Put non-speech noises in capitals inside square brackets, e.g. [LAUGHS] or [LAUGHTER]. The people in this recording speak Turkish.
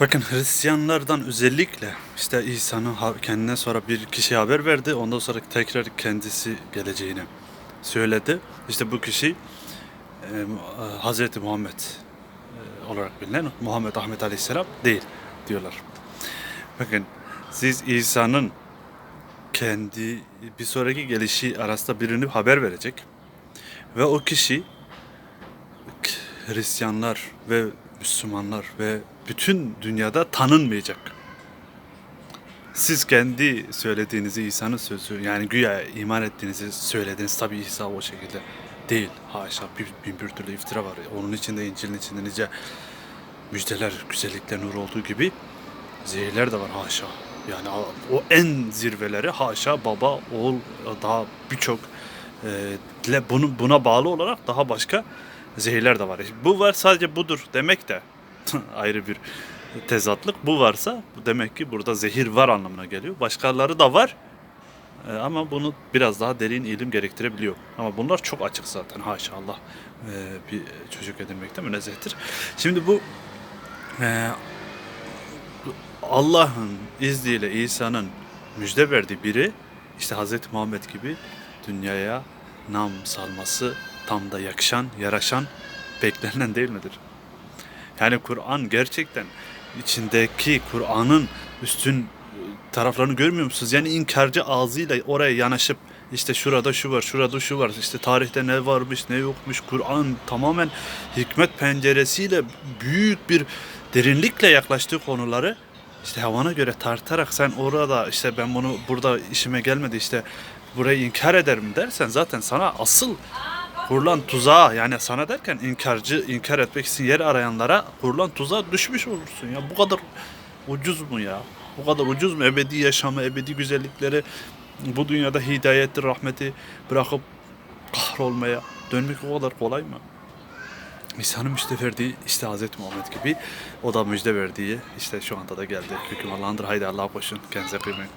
Bakın Hristiyanlardan özellikle işte İsa'nın kendine sonra bir kişiye haber verdi. Ondan sonra tekrar kendisi geleceğini söyledi. İşte bu kişi e, Hazreti Muhammed e, olarak bilinen Muhammed Ahmet Aleyhisselam değil diyorlar. Bakın siz İsa'nın kendi bir sonraki gelişi arasında birini haber verecek ve o kişi Hristiyanlar ve Müslümanlar ve bütün dünyada tanınmayacak. Siz kendi söylediğinizi İsa'nın sözü yani güya iman ettiğinizi söylediniz. Tabi İsa o şekilde değil. Haşa bir, bin bir türlü iftira var. Onun içinde İncil'in içinde nice müjdeler, güzellikler, nur olduğu gibi zehirler de var haşa. Yani o en zirveleri haşa baba, oğul daha birçok e, le- bunu buna bağlı olarak daha başka zehirler de var. Bu var sadece budur demek de [LAUGHS] ayrı bir tezatlık. Bu varsa demek ki burada zehir var anlamına geliyor. Başkaları da var. E, ama bunu biraz daha derin ilim gerektirebiliyor. Ama bunlar çok açık zaten. Haşa Allah e, bir çocuk edinmekte münezzehtir. Şimdi bu e, Allah'ın izniyle İsa'nın müjde verdiği biri işte Hz. Muhammed gibi dünyaya nam salması tam da yakışan, yaraşan, beklenen değil midir? Yani Kur'an gerçekten içindeki Kur'an'ın üstün taraflarını görmüyor musunuz? Yani inkarcı ağzıyla oraya yanaşıp işte şurada şu var, şurada şu var, işte tarihte ne varmış, ne yokmuş. Kur'an tamamen hikmet penceresiyle büyük bir derinlikle yaklaştığı konuları işte havana göre tartarak sen orada işte ben bunu burada işime gelmedi işte burayı inkar ederim dersen zaten sana asıl kurulan tuzağa yani sana derken inkarcı inkar etmek için yer arayanlara kurulan tuzağa düşmüş olursun ya bu kadar ucuz mu ya bu kadar ucuz mu ebedi yaşamı ebedi güzellikleri bu dünyada hidayeti rahmeti bırakıp kahrolmaya dönmek o kadar kolay mı? İsa'nın müjde verdiği işte Hazreti Muhammed gibi o da müjde verdiği işte şu anda da geldi. Hüküm Allah'ındır. Haydi Allah'a koşun. Kendinize kıymayın.